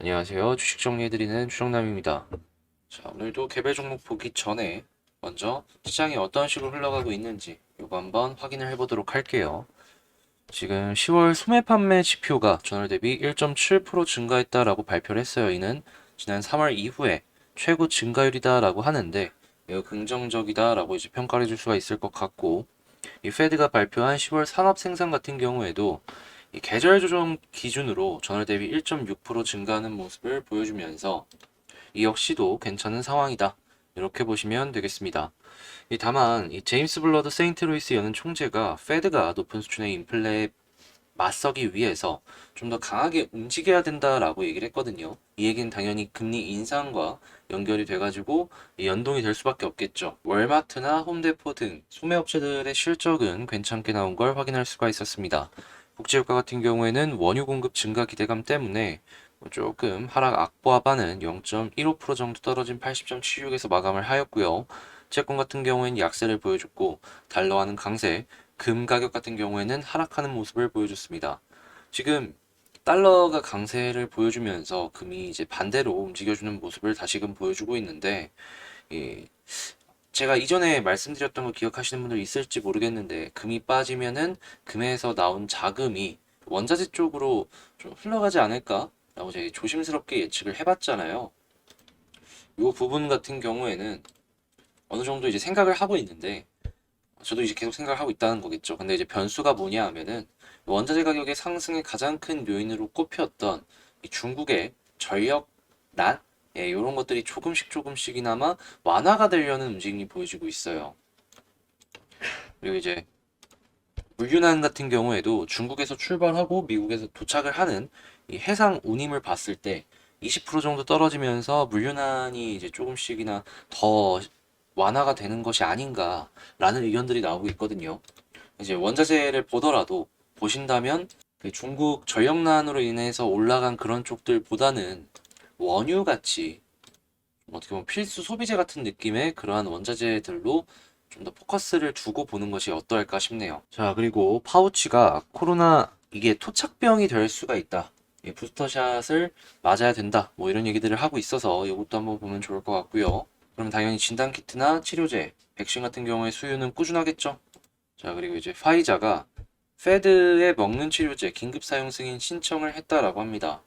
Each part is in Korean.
안녕하세요. 주식 정리해드리는 추정남입니다. 자, 오늘도 개별 종목 보기 전에 먼저 시장이 어떤 식으로 흘러가고 있는지 이거 한번 확인을 해보도록 할게요. 지금 10월 소매 판매 지표가 전월 대비 1.7% 증가했다라고 발표를 했어요. 이는 지난 3월 이후에 최고 증가율이다라고 하는데 매우 긍정적이다라고 이제 평가를 해줄 수가 있을 것 같고 이 페드가 발표한 10월 산업 생산 같은 경우에도 이 계절 조정 기준으로 전월 대비 1.6% 증가하는 모습을 보여주면서 이 역시도 괜찮은 상황이다. 이렇게 보시면 되겠습니다. 이 다만 이 제임스 블러드 세인트루이스 연은 총재가 페드가 높은 수준의 인플레에 맞서기 위해서 좀 더 강하게 움직여야 된다라고 얘기를 했거든요. 이 얘기는 당연히 금리 인상과 연결이 돼가지고 이 연동이 될 수밖에 없겠죠. 월마트나 홈데포 등 소매업체들의 실적은 괜찮게 나온 걸 확인할 수가 있었습니다. 복지효과 같은 경우에는 원유 공급 증가 기대감 때문에 뭐 조금 하락 악보합하는 0.15% 정도 떨어진 80.76에서 마감을 하였고요. 채권 같은 경우에는 약세를 보여줬고 달러와는 강세, 금 가격 같은 경우에는 하락하는 모습을 보여줬습니다. 지금 달러가 강세를 보여주면서 금이 이제 반대로 움직여주는 모습을 다시금 보여주고 있는데 이 제가 이전에 말씀드렸던 거 기억하시는 분들 있을지 모르겠는데 금이 빠지면은 금에서 나온 자금이 원자재 쪽으로 좀 흘러가지 않을까라고 제가 조심스럽게 예측을 해봤잖아요. 이 부분 같은 경우에는 어느 정도 이제 생각을 하고 있는데 저도 이제 계속 생각을 하고 있다는 거겠죠. 근데 이제 변수가 뭐냐 하면은 원자재 가격의 상승의 가장 큰 요인으로 꼽혔던 이 중국의 전력 난 예, 이런 것들이 조금씩 조금씩이나마 완화가 되려는 움직임이 보여지고 있어요. 그리고 이제 물류난 같은 경우에도 중국에서 출발하고 미국에서 도착을 하는 이 해상 운임을 봤을 때 20% 정도 떨어지면서 물류난이 이제 조금씩이나 더 완화가 되는 것이 아닌가라는 의견들이 나오고 있거든요. 이제 원자재를 보더라도 보신다면 그 중국 전력난으로 인해서 올라간 그런 쪽들보다는 원유 같이 어떻게 보면 필수 소비재 같은 느낌의 그러한 원자재들로 좀 더 포커스를 두고 보는 것이 어떠할까 싶네요. 자, 그리고 파우치가 코로나 이게 토착병이 될 수가 있다. 이 부스터샷을 맞아야 된다. 뭐 이런 얘기들을 하고 있어서 이것도 한번 보면 좋을 것 같고요. 그럼 당연히 진단키트나 치료제, 백신 같은 경우에 수요는 꾸준하겠죠. 자, 그리고 이제 파이자가 페드의 먹는 치료제 긴급 사용 승인 신청을 했다라고 합니다.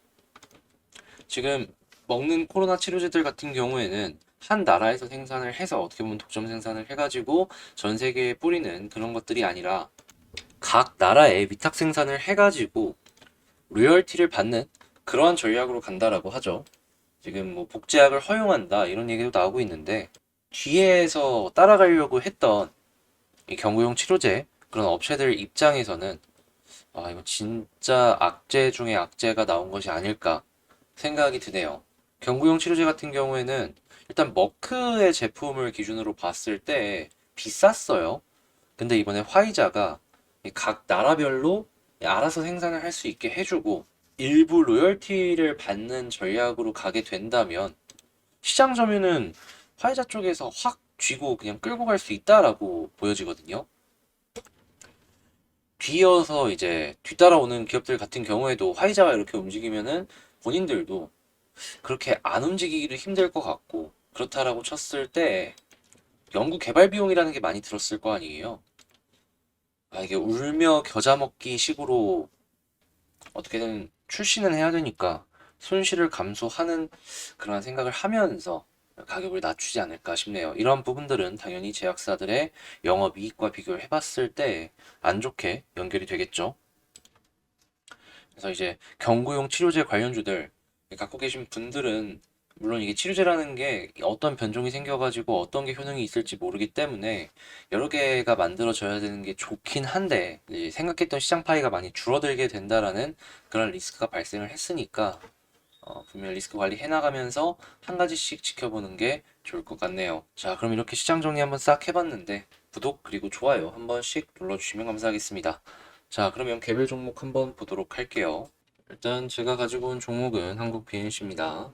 지금 먹는 코로나 치료제들 같은 경우에는 한 나라에서 생산을 해서 어떻게 보면 독점 생산을 해가지고 전 세계에 뿌리는 그런 것들이 아니라 각 나라에 위탁 생산을 해가지고 로열티를 받는 그러한 전략으로 간다라고 하죠. 지금 뭐 복제약을 허용한다 이런 얘기도 나오고 있는데 뒤에서 따라가려고 했던 이 경구용 치료제 그런 업체들 입장에서는 아 이거 진짜 악재 중에 악재가 나온 것이 아닐까 생각이 드네요. 경구용 치료제 같은 경우에는 일단 머크의 제품을 기준으로 봤을 때 비쌌어요. 근데 이번에 화이자가 이각 나라별로 알아서 생산을 할 수 있게 해주고 일부 로열티를 받는 전략으로 가게 된다면 시장 점유는 화이자 쪽에서 확 쥐고 그냥 끌고 갈 수 있다라고 보여지거든요. 뒤이어서 이제 뒤따라오는 기업들 같은 경우에도 화이자가 이렇게 움직이면은 본인들도 그렇게 안 움직이기도 힘들 것 같고 그렇다라고 쳤을 때 연구 개발 비용이라는 게 많이 들었을 거 아니에요. 아, 이게 울며 겨자 먹기 식으로 어떻게든 출시는 해야 되니까 손실을 감수하는 그런 생각을 하면서 가격을 낮추지 않을까 싶네요. 이런 부분들은 당연히 제약사들의 영업이익과 비교를 해봤을 때 안 좋게 연결이 되겠죠. 그래서 이제 경구용 치료제 관련주들 갖고 계신 분들은 물론 이게 치료제라는 게 어떤 변종이 생겨가지고 어떤 게 효능이 있을지 모르기 때문에 여러 개가 만들어져야 되는 게 좋긴 한데 생각했던 시장 파이가 많이 줄어들게 된다라는 그런 리스크가 발생을 했으니까 어, 분명 리스크 관리 해나가면서 한 가지씩 지켜보는 게 좋을 것 같네요. 자, 그럼 이렇게 시장 정리 한번 싹 해봤는데 구독 그리고 좋아요 한 번씩 눌러주시면 감사하겠습니다. 자, 그러면 개별 종목 한번 보도록 할게요. 일단 제가 가지고 온 종목은 한국 BNC입니다.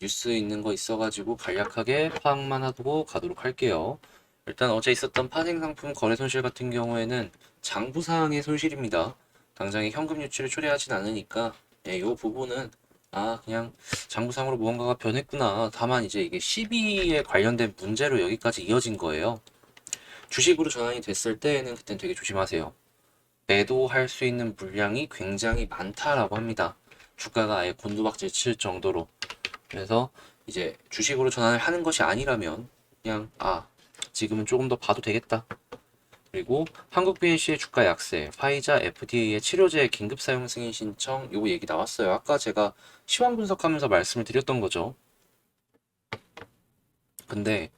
뉴스 있는 거 있어가지고 간략하게 파악만 하고 가도록 할게요. 일단 어제 있었던 파생 상품 거래 손실 같은 경우에는 장부 사항의 손실입니다. 당장에 현금 유출을 초래하진 않으니까 예, 이 부분은 아, 그냥 장부상으로 무언가가 변했구나. 다만 이제 이게 시비에 관련된 문제로 여기까지 이어진 거예요. 주식으로 전환이 됐을 때에는 그땐 되게 조심하세요. 매도할 수 있는 물량이 굉장히 많다라고 합니다. 주가가 아예 곤두박질 칠 정도로. 그래서 이제 주식으로 전환을 하는 것이 아니라면 그냥 아, 지금은 조금 더 봐도 되겠다. 그리고 한국 BNC의 주가 약세, 화이자 FDA의 치료제 긴급 사용 승인 신청 요거 얘기 나왔어요. 아까 제가 시황 분석하면서 말씀을 드렸던 거죠. 근데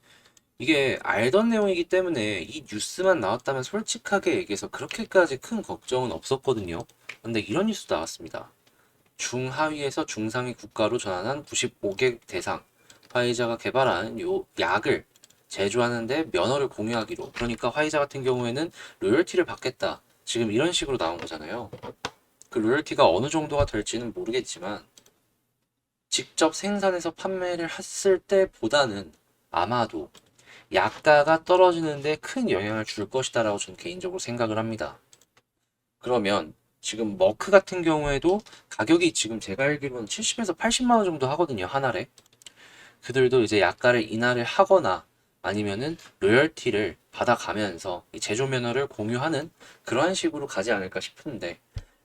이게 알던 내용이기 때문에 이 뉴스만 나왔다면 솔직하게 얘기해서 그렇게까지 큰 걱정은 없었거든요. 근데 이런 뉴스 나왔습니다. 중하위에서 중상위 국가로 전환한 95개 대상 화이자가 개발한 요 약을 제조하는데 면허를 공유하기로. 그러니까 화이자 같은 경우에는 로열티를 받겠다. 지금 이런 식으로 나온 거잖아요. 그 로열티가 어느 정도가 될지는 모르겠지만 직접 생산해서 판매를 했을 때보다는 아마도 약가가 떨어지는데 큰 영향을 줄 것이다라고 저는 개인적으로 생각을 합니다. 그러면 지금 머크 같은 경우에도 가격이 지금 제가 알기로는 70에서 80만 원 정도 하거든요, 한 알에. 그들도 이제 약가를 인하를 하거나 아니면은 로열티를 받아가면서 이 제조 면허를 공유하는 그러한 식으로 가지 않을까 싶은데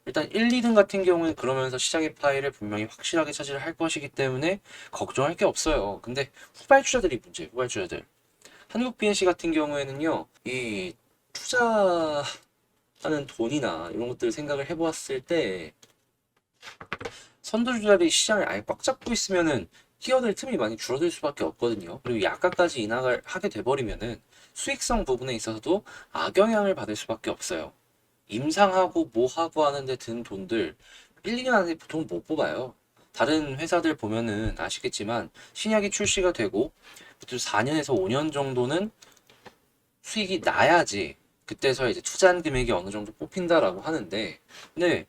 일단 1, 2등 같은 경우는 그러면서 시장의 파일을 분명히 확실하게 차지를 할 것이기 때문에 걱정할 게 없어요. 근데 후발주자들이 문제, 후발주자들. 한국 BNC 같은 경우에는요, 이 투자하는 돈이나 이런 것들 생각을 해보았을 때 선두주자들이 시장을 아예 꽉 잡고 있으면은 끼어들 틈이 많이 줄어들 수밖에 없거든요. 그리고 약가까지 인하를 하게 돼버리면은 수익성 부분에 있어서도 악영향을 받을 수밖에 없어요. 임상하고 뭐하고 하는데 든 돈들 1, 2년 안에 보통 못 뽑아요. 다른 회사들 보면은 아시겠지만 신약이 출시가 되고 보통 4년에서 5년 정도는 수익이 나야지 그때서 이제 투자한 금액이 어느 정도 뽑힌다라고 하는데 근데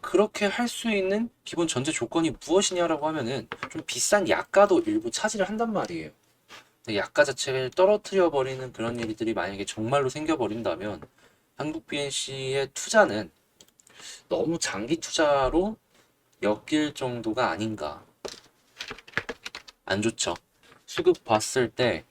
그렇게 할 수 있는 기본 전제 조건이 무엇이냐라고 하면은 좀 비싼 약가도 일부 차지를 한단 말이에요. 약가 자체를 떨어뜨려 버리는 그런 일들이 만약에 정말로 생겨 버린다면 한국 BNC의 투자는 너무 장기 투자로 엮일 정도가 아닌가. 안 좋죠. 수급 봤을 때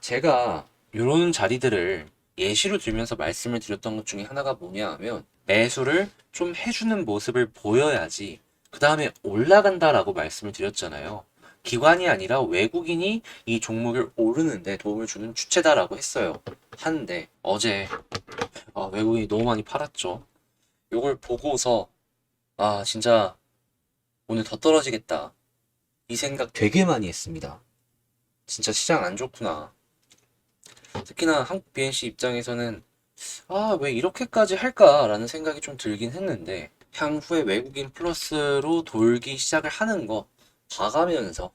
제가 이런 자리들을 예시로 들면서 말씀을 드렸던 것 중에 하나가 뭐냐 하면 매수를 좀 해주는 모습을 보여야지 그 다음에 올라간다라고 말씀을 드렸잖아요. 기관이 아니라 외국인이 이 종목을 오르는데 도움을 주는 주체다라고 했어요. 한데 어제 아, 외국인이 너무 많이 팔았죠. 요걸 보고서 아 진짜 오늘 더 떨어지겠다. 이 생각 되게 많이 했습니다. 진짜 시장 안 좋구나. 특히나 한국 BNC 입장에서는 아, 왜 이렇게까지 할까라는 생각이 좀 들긴 했는데 향후에 외국인 플러스로 돌기 시작을 하는 거 봐가면서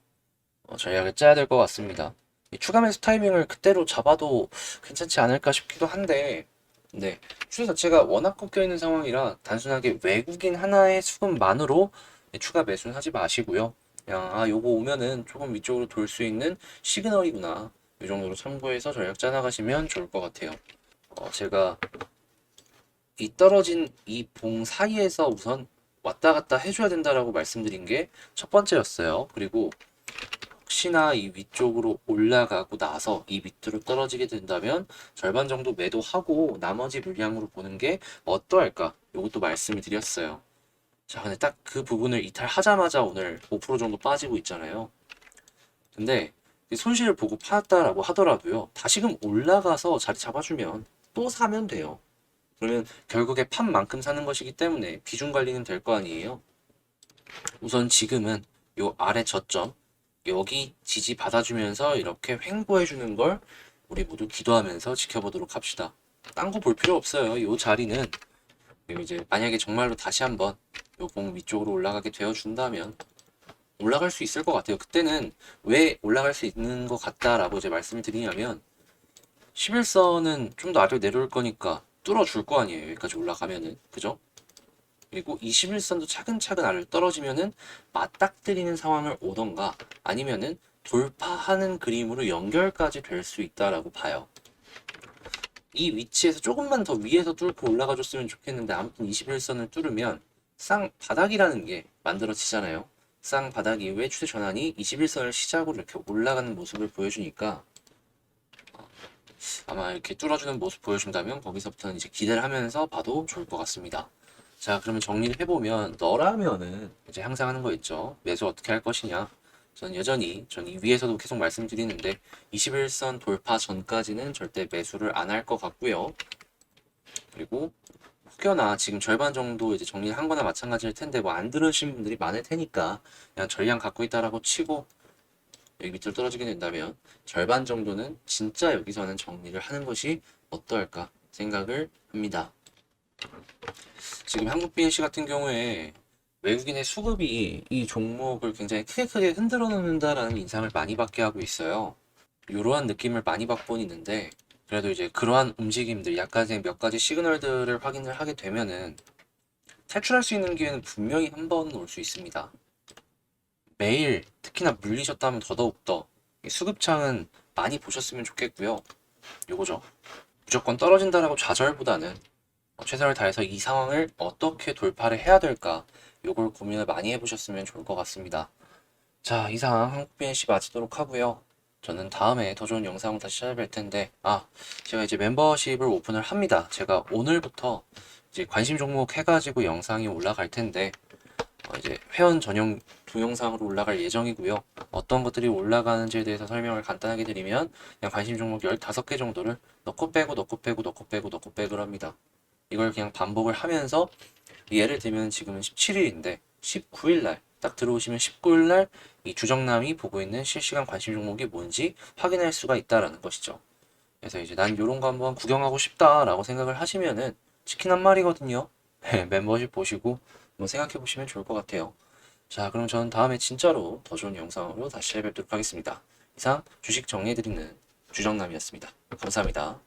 어, 전략을 짜야 될 것 같습니다. 이 추가 매수 타이밍을 그때로 잡아도 괜찮지 않을까 싶기도 한데 네, 추세 자체가 워낙 꺾여 있는 상황이라 단순하게 외국인 하나의 수급만으로 추가 매수는 하지 마시고요. 그냥 아 요거 오면은 조금 위쪽으로 돌 수 있는 시그널이구나 이 정도로 참고해서 전략 짜나가시면 좋을 것 같아요. 어, 제가 이 떨어진 이 봉 사이에서 우선 왔다 갔다 해줘야 된다라고 말씀드린 게 첫 번째였어요. 그리고 혹시나 이 위쪽으로 올라가고 나서 이 밑으로 떨어지게 된다면 절반 정도 매도하고 나머지 물량으로 보는 게 어떠할까? 이것도 말씀을 드렸어요. 자, 근데 딱 그 부분을 이탈하자마자 오늘 5% 정도 빠지고 있잖아요. 근데 이 손실을 보고 팔았다라고 하더라도요. 다시금 올라가서 자리 잡아주면 또 사면 돼요. 그러면 결국에 판 만큼 사는 것이기 때문에 비중 관리는 될 거 아니에요. 우선 지금은 요 아래 저점 여기 지지 받아주면서 이렇게 횡보해 주는 걸 우리 모두 기도하면서 지켜보도록 합시다. 딴 거 볼 필요 없어요. 요 자리는 그리고 이제 만약에 정말로 다시 한번 요공 위쪽으로 올라가게 되어 준다면 올라갈 수 있을 것 같아요. 그때는 왜 올라갈 수 있는 것 같다라고 이제 말씀을 드리냐면 11선은 좀 더 아래로 내려올 거니까 뚫어줄 거 아니에요. 여기까지 올라가면은. 그죠? 그리고 21선도 차근차근 아래로 떨어지면은 맞닥뜨리는 상황을 오던가 아니면은 돌파하는 그림으로 연결까지 될 수 있다라고 봐요. 이 위치에서 조금만 더 위에서 뚫고 올라가 줬으면 좋겠는데 아무튼 21선을 뚫으면 쌍바닥이라는 게 만들어지잖아요. 쌍바닥 이후에 추세 전환이 21선을 시작으로 이렇게 올라가는 모습을 보여주니까 어, 아마 이렇게 뚫어주는 모습 보여준다면 거기서부터는 이제 기대를 하면서 봐도 좋을 것 같습니다. 자, 그러면 정리를 해보면 너라면은 이제 항상 하는 거 있죠. 매수 어떻게 할 것이냐. 전 여전히 전 이 위에서도 계속 말씀드리는데 21선 돌파 전까지는 절대 매수를 안 할 것 같고요. 그리고 혹여나 지금 절반 정도 이제 정리를 한 거나 마찬가지일 텐데 뭐 안 들으신 분들이 많을 테니까 그냥 전량 갖고 있다라고 치고 여기 밑으로 떨어지게 된다면 절반 정도는 진짜 여기서는 정리를 하는 것이 어떨까 생각을 합니다. 지금 한국 BNC 같은 경우에 외국인의 수급이 이 종목을 굉장히 크게 크게 흔들어 놓는다라는 인상을 많이 받게 하고 있어요. 이러한 느낌을 많이 받곤 있는데 그래도 이제 그러한 움직임들, 약간의 몇 가지 시그널들을 확인을 하게 되면은 탈출할 수 있는 기회는 분명히 한 번은 올 수 있습니다. 매일 특히나 물리셨다면 더더욱더 이 수급창은 많이 보셨으면 좋겠고요. 요거죠. 무조건 떨어진다라고 좌절보다는 어, 최선을 다해서 이 상황을 어떻게 돌파를 해야 될까 요걸 고민을 많이 해보셨으면 좋을 것 같습니다. 자, 이상 한국 BNC 마치도록 하고요. 저는 다음에 더 좋은 영상으로 다시 찾아뵐 텐데, 아, 제가 이제 멤버십을 오픈을 합니다. 제가 오늘부터 이제 관심 종목 해가지고 영상이 올라갈 텐데, 어, 이제 회원 전용 동영상으로 올라갈 예정이고요. 어떤 것들이 올라가는지에 대해서 설명을 간단하게 드리면, 그냥 관심 종목 15개 정도를 넣고 빼고 넣고 빼고 넣고 빼고 넣고 빼고 합니다. 이걸 그냥 반복을 하면서, 예를 들면 지금은 17일인데, 19일 날, 딱 들어오시면 19일 날 이 주정남이 보고 있는 실시간 관심 종목이 뭔지 확인할 수가 있다라는 것이죠. 그래서 이제 난 이런 거 한번 구경하고 싶다라고 생각을 하시면은 치킨 한 마리거든요. 멤버십 보시고 한번 생각해 보시면 좋을 것 같아요. 자, 그럼 저는 다음에 진짜로 더 좋은 영상으로 다시 찾아뵙도록 하겠습니다. 이상 주식 정리해드리는 주정남이었습니다. 감사합니다.